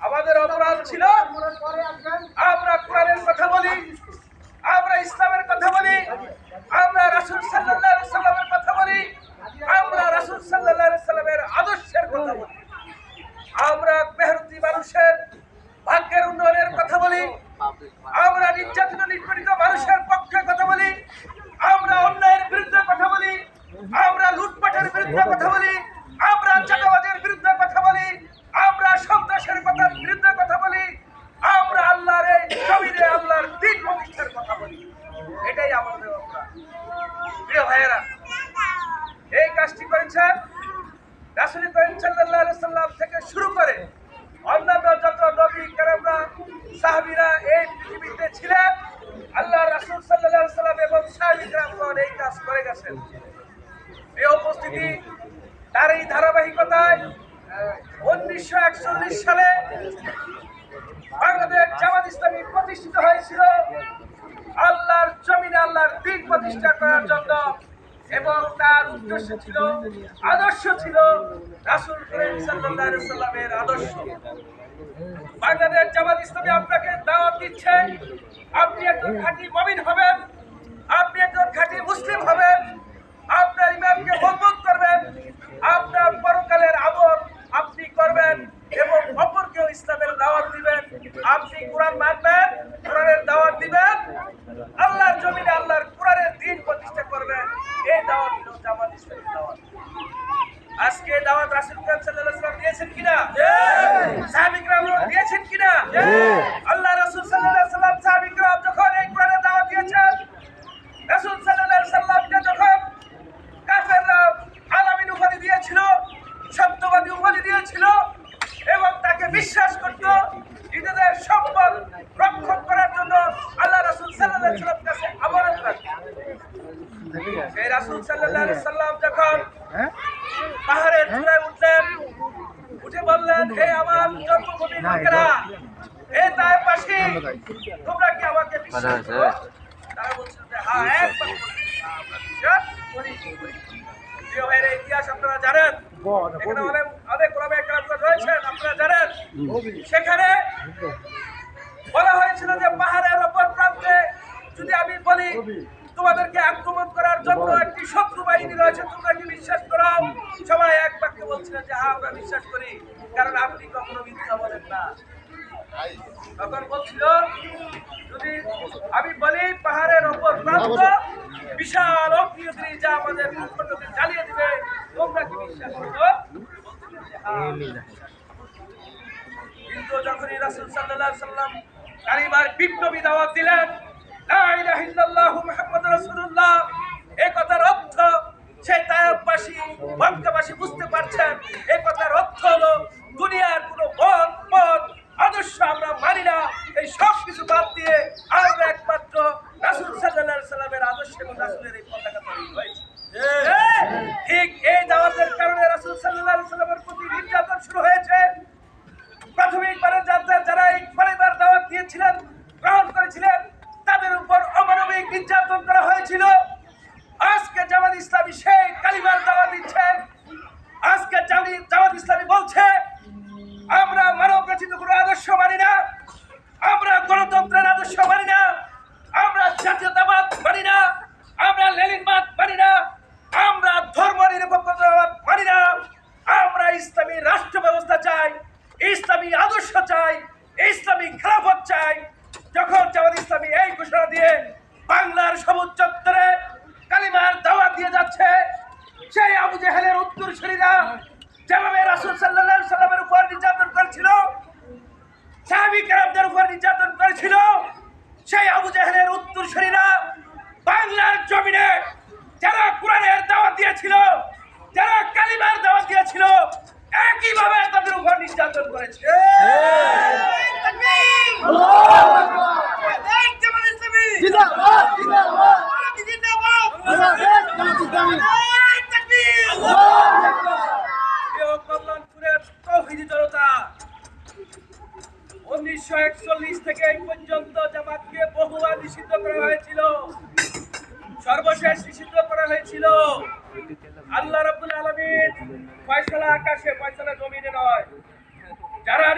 আমাদের অপরাধ ছিল, আমরা কোরআনের কথা বলি, আমরা ইসলামের কথা বলি, আমরা রাসুল সাল্লাহ সাল্লামের কথা বলি আমরা রাসূল সাল্লাল্লাহু আলাইহি সাল্লামের আদর্শের কথা বলি আমরা মেহনতি মানুষের ভাগ্যের উন্নয়নের কথা বলি আমরা নির্যাতিত নিষ্পীড়িত মানুষের পক্ষে কথা বলি আমরা অন্যায়ের বিরুদ্ধে কথা বলি আমরা লুটপাটের বিরুদ্ধে কথা বলি আমরা চাঁদাবাজের বিরুদ্ধে কথা বলি আমরা সন্ত্রাসের কথার বিরুদ্ধে কথা বলি আমরা আল্লাহর এই জমিনে আল্লাহর দিন প্রতিষ্ঠার কথা বলি এটাই আমাদের অপরাধ প্রিয় ভাইয়েরা এই করেছেন রাসূল করিম সাল্লাম থেকে শুরু করে অন্যান্য যত নবী কেরামরা, সাহাবীরা এই পৃথিবীতে ছিলেন, আল্লাহ রাসূল আলাইহি সাল্লাম এবং সাহাবী কেরামগণ এই কাজ করে গেছেন। এই উপস্থিতি তার এই ধারাবাহিকতায় উনিশশো একচল্লিশ সালে বাংলাদেশ জামাত ইসলামী প্রতিষ্ঠিত হয়েছিল। আল্লাহর জমিনে আল্লাহর দিন প্রতিষ্ঠা করার জন্য এবং তার উদ্দেশ্য ছিল আদর্শ ছিল রাসুল সাল্লামের আদর্শ। বাংলাদেশ জামাত ইসলামী আপনাকে দাওয়াত দিচ্ছে আপনি একজন খাঁটি মমিন হবেন আপনি একজন খাঁটি মুসলিম হবেন আপনার ইমানকে মজবুত করবেন আপনার পরকালের আমল আপনি করবেন এবং অপরকেও ইসলামের দাওয়াত দিবেন আপনি কোরআন মানবেন কোরআনের দাওয়াত দিবেন আল্লাহর জমিনে আল্লাহর কোরআনের দিন প্রতিষ্ঠা করবেন এই দাওয়াত হলো জামাত ইসলামের দাওয়াত আজকে দাওয়াত রাসূল করিম সাল্লাল্লাহু আলাইহি ওয়াসাল্লাম দিয়েছেন কিনা? সাহাবিকরাম দিয়েছেন কিনা? আল্লাহ রসুল সাল্লাহ সাল্লাম সাহাবিকরাম যখন এই কোরআনে দাওয়া দিয়েছেন রসুল সাল্লাহ সাল্লামকে যখন কাফেররা আলামিন উপাধি দিয়েছিল সত্যবাদী উপাধি দিয়েছিল এবং তাকে বিশ্বাস করত নিজেদের সম্পদ রক্ষণ করার জন্য আল্লাহ রাসুল সাল্লাহ সাল্লাম কাছে আবরণ রাখত সেই রাসুল সাল্লাহ সাল্লাম যখন হ্যাঁ? পাহাড়ের চূড়ায় বললেন হে আমার জন্মভূমি লোকেরা হে তাই পাশি তোমরা কি আমাকে বিশ্বাস করো? তারা বলছিল যে হ্যাঁ প্রিয় ভাইয়ের ইতিহাস আপনারা জানেন? এখানে অনেক অনেক ওলামা একরামগণ রয়েছেন আপনারা জানেন? সেখানে বলা হয়েছিল যে পাহাড়ের প্রান্তে যদি আমি বলি তোমাদেরকে আক্রমণ করার জন্য একটি শত্রু বাহিনী রয়েছে তোমরা কি বিশ্বাস করো? সবাই এক বাক্যে বলছিলেন যে হ্যাঁ আমরা বিশ্বাস করি। কারণ আপনি কখনো মিথ্যা বলেন না। তখন বলছিল, যদি আমি বলি পাহাড়ের প্রান্ত, বিশাল অগ্নিয়ত্রী যা আমাদের ভূখণ্ডকে জ্বালিয়ে দিবে, তোমরা কি বিশ্বাস করো? কিন্তু যখনই রাসূল আলাইহি সাল্লাম কালিমার বিপ্লবী দাওয়াত দিলেন লা ইলাহা ইল্লাল্লাহু মুহাম্মাদুর রাসূলুল্লাহ এই কথার অর্থ সেই তায়েববাসী মক্কাবাসী বুঝতে পারছেন এই কথার অর্থ হলো দুনিয়ার কোনো মত পথ আদর্শ আমরা মানি না এই সব কিছু বাদ দিয়ে আমরা একমাত্র রাসূল সাল্লাল্লাহু আলাইহি সাল্লামের আদর্শ এবং রাসূলের এই পতাকা তৈরি হয়েছে ঠিক এই দাওয়াতের কারণে রাসূল সাল্লাল্লাহু আলাইহি সাল্লামের প্রতি নির্যাতন শুরু হয়েছে প্রাথমিকবারে যাদের যারা এই পরিবার দাওয়াত দিয়েছিলেন গ্রহণ করেছিলেন, তাদের উপর অমানবিক নির্যাতন করা হয়েছিল। আজকে জামাত ইসলামী সেই কালিমার দাওয়া দিচ্ছেন আজকে জামি- জামাত ইসলামী বলছে, আমরা মানব রচিত কোনো আদর্শ মানি না, আমরা গণতন্ত্রের আদর্শ মানি না, আমরা জাতীয়তাবাদ মানি না, আমরা লেনিনবাদ মানি না আমরা ধর্ম নিরপেক্ষতাবাদ মানি না আমরা ইসলামী রাষ্ট্র ব্যবস্থা চাই ইসলামী আদর্শ চাই ইসলামী খেলাফত চাই যখন জামাত ইসলামী এই ঘোষণা দিয়ে বাংলার সবুজ চত্বরে কালিমার দাওয়াত দিয়ে যাচ্ছে সেই আবু জেহেলের উত্তরসূরিরা যেভাবে রাসূল সাল্লাল্লাহু আলাইহি সাল্লামের উপর নির্যাতন করেছিল সাহাবী কেরামদের উপর নির্যাতন করেছিল সেই আবু জাহেলের উত্তরসূরিরা বাংলার জমিনে যারা কোরআনের দাওয়াত দিয়েছিল যারা কালিমার দাওয়াত দিয়েছিল একইভাবে তাদের উপর নির্যাতন করেছে জিন্দাবাদ জিন্দাবাদ বাংলাদেশ জামাত ইসলামী প্রিয় কল্যাণপুরের তৌহিদি জনতা উনিশশো একচল্লিশ থেকে এই পর্যন্ত জামাতকে বহুবার নিষিদ্ধ করা হয়েছিল। সর্বশেষ নিষিদ্ধ করা হয়েছিল। আল্লাহ রাব্বুল আলামিন ফয়সালা আকাশে ফয়সালা যারা